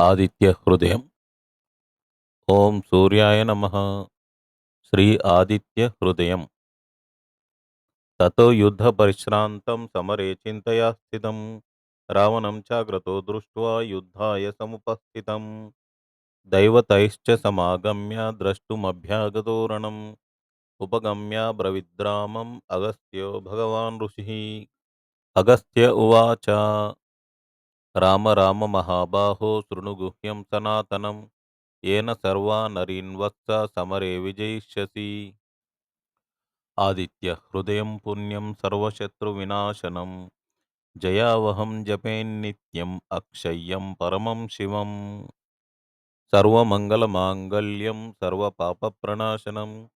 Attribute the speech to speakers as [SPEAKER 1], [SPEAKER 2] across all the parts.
[SPEAKER 1] ఆదిత్య హృదయం. ఓం సూర్యాయ నమ. శ్రీ ఆదిత్య హృదయం. తతో యుద్ధ పరిశ్రాంతం సమరే చింతయా స్థితం. రావణం చాగ్రతో దృష్ట్వా యుద్ధాయ సముపస్థితం. దైవతైశ్చ సమాగమ్య ద్రష్టుమభ్యాగతోరణం. ఉపగమ్య బ్రవిద్రామం అగస్త్యో భగవాన్ ఋషి. అగస్త్య ఉవాచ. రామ రామ మహాబాహో శృణుగుహ్యం సనాతనం. ఏన సర్వానరీన్వత్స సమరే విజయిష్యసి. ఆదిత్య హృదయం పుణ్యం సర్వశత్రు వినాశనం. జయావహం జపేన్నిత్యం అక్షయ్యం పరమం శివం. సర్వమంగళమాంగళ్యం సర్వపాప ప్రణాశనం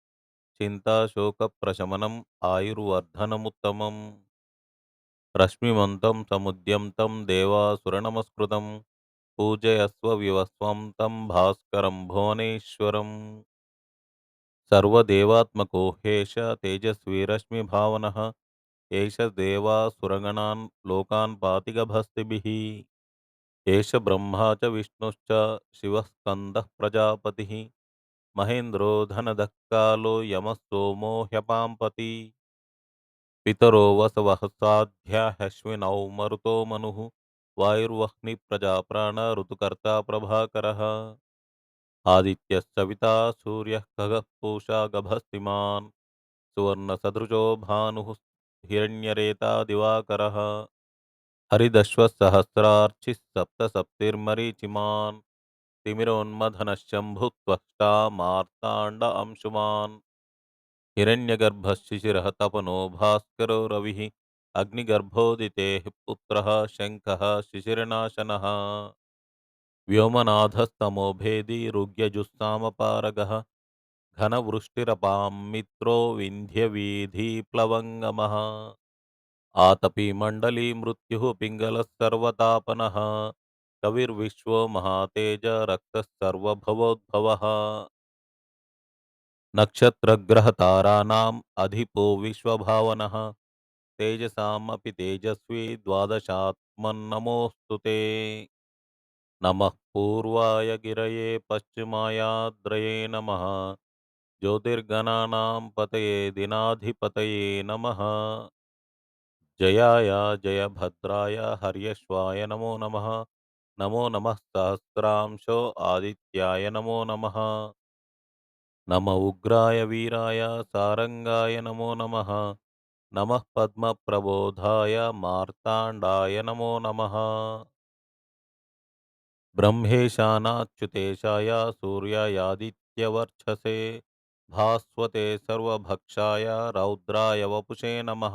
[SPEAKER 1] చింతాశోక ప్రశమనం ఆయుర్వర్ధనముత్తమం. रश्मिमन्तं समुद्यन्तं देवासुरनमस्कृतं, पूजयस्व विवस्वं तं भास्करं भुवनेश्वरम् सर्वदेवात्मको ह्येष तेजस्वी रश्मिभावनः, एष देवासुरगणान्, लोकान् पाति गभस्तिभिः एष ब्रह्मा च विष्णुश्च शिवः स्कन्दः प्रजापतिः। महेन्द्रो धनदः कालो यमः सोमो ह्यपाम्पति पितरो वसवः साध्या ह्यश्विनौ मरुतो मनुः वायुर्वह्निप्रजाप्राण ऋतुकर्ता प्रभाकरः। आदित्यश्चविता सूर्यः खगः पूषा गभस्तिमान् सुवर्णसदृशो भानुः हिरण्यरेता दिवाकरः। हरिदश्वसहस्रार्चिः सप्तसप्तिर्मरीचिमान् तिमिरोन्मथनशम्भुत्वष्टा मार्ताण्ड अंशुमान्। हिरण्यगर्भः शिशिरः तपनो भास्करो पुत्रः शङ्खः शिशिरनाशनः। व्योमनाथस्तमो भेदी रुग्यजुस्सामपारगः। घनवृष्टिरपां मित्रो विन्ध्यवीधिप्लवङ्गमः आतपी मण्डली मृत्युः पिङ्गलः सर्वतापनः। कविर्विश्वो महातेज रक्तः सर्वभवोद्भवः। नक्षत्रग्रहताराणाम् अधिपो विश्वभावनः। तेजसामपि तेजस्वी द्वादशात्मन्नमोऽस्तु ते। नमः पूर्वाय गिरये पश्चिमायाद्रये नमः। ज्योतिर्गणानां पतये दिनाधिपतये नमः। जयाय जयभद्राय हर्यश्वाय नमो नमः। नमो नमः सहस्रांशो आदित्याय नमो नमः। नम उग्राय वीराय सारङ्गाय नमो नमः। नमः पद्मप्रबोधाय मार्ताण्डाय नमो नमः। ब्रह्मेशानाच्युतेशाय सूर्यायादित्यवर्चसे भास्वते सर्वभक्षाय रौद्राय वपुषे नमः।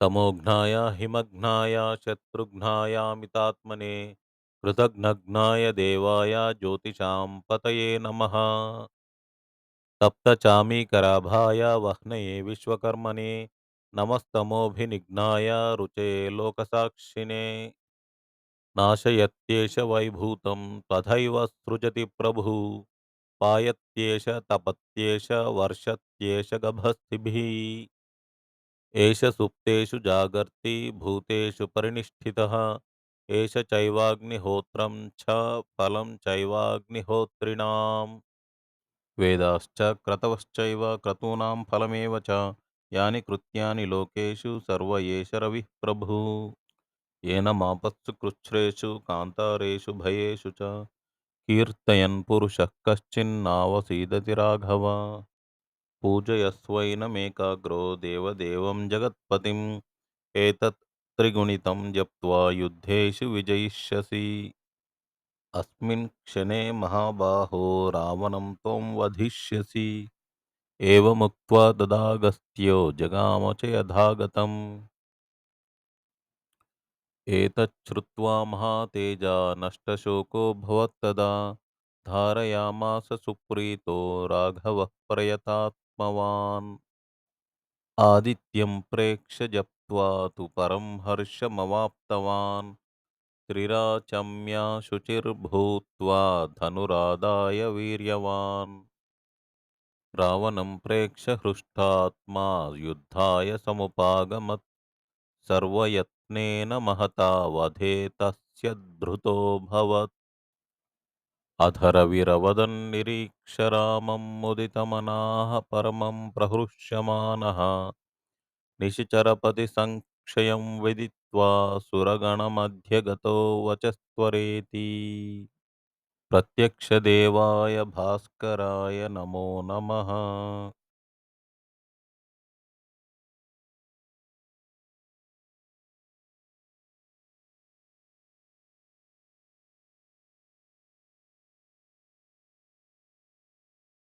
[SPEAKER 1] तमोघ्नाय हिमघ्नाय शत्रुघ्नायामितात्मने, कृतघ्नघ्नाय देवाय ज्योतिषां पतये नमः तप्तचामीकराभाय वह्नये विश्वकर्मणे नमस्तमोभिनिघ्नाय रुचे लोकसाक्षिणे। नाशयत्येष वैभूतं तथैव सृजति प्रभु। पायत्येष तपत्येष वर्षत्येष गभस्तिभिः एष सुप्तेषु जागर्ति भूतेषु परिनिष्ठितः। एष चैवाग्निहोत्रं च फलं चैवाग्निहोत्रिणाम्। వేదాశ్చ క్రతవశ్చైవ క్రతూనాం ఫలమేవ చ యాని కృత్యాని లోకేషు సర్వయేష రవి ప్రభు ఏన మాపస్సు కృచ్ఛ్రేషు కాంతారేషు భయేషు చ కీర్తయన్ పురుష కశ్చిన్నావసీదతి రాఘవ పూజయస్వైనమేకాగ్రో దేవదేవం జగత్పతిం ఏతత్ త్రిగుణితం జప్త్వా యుద్ధేషు విజయిష్యసి अस्मिन् क्षणे महाबाहो, रावणं त्वं वधिष्यसि। एवमुक्त्वा तदागस्त्यो जगाम च यथागतम् एतच्छ्रुत्वा महातेजा नष्टशोको भवत्तदा धारयामास सुप्रीतो राघवः प्रयतात्मवान्। आदित्यं प्रेक्ष्य जप्त्वा तु परं हर्षमवाप्तवान् त्रिराचम्या शुचिर्भूत्वा धनुरादाय वीर्यवान्। रावणं प्रेक्ष्य हृष्टात्मा युद्धाय समुपागमत्। सर्वयत्नेन महता वधे तस्य धृतोऽभवत् अधरविरवदन्निरीक्ष्य रामं मुदितमनाः परमं प्रहृष्यमाणः निशिचरपतिसङ्क्षयं विदित्वा सुरगणमध्यगतो वचस्त्वरेति। प्रत्यक्षदेवाय भास्कराय नमो नमः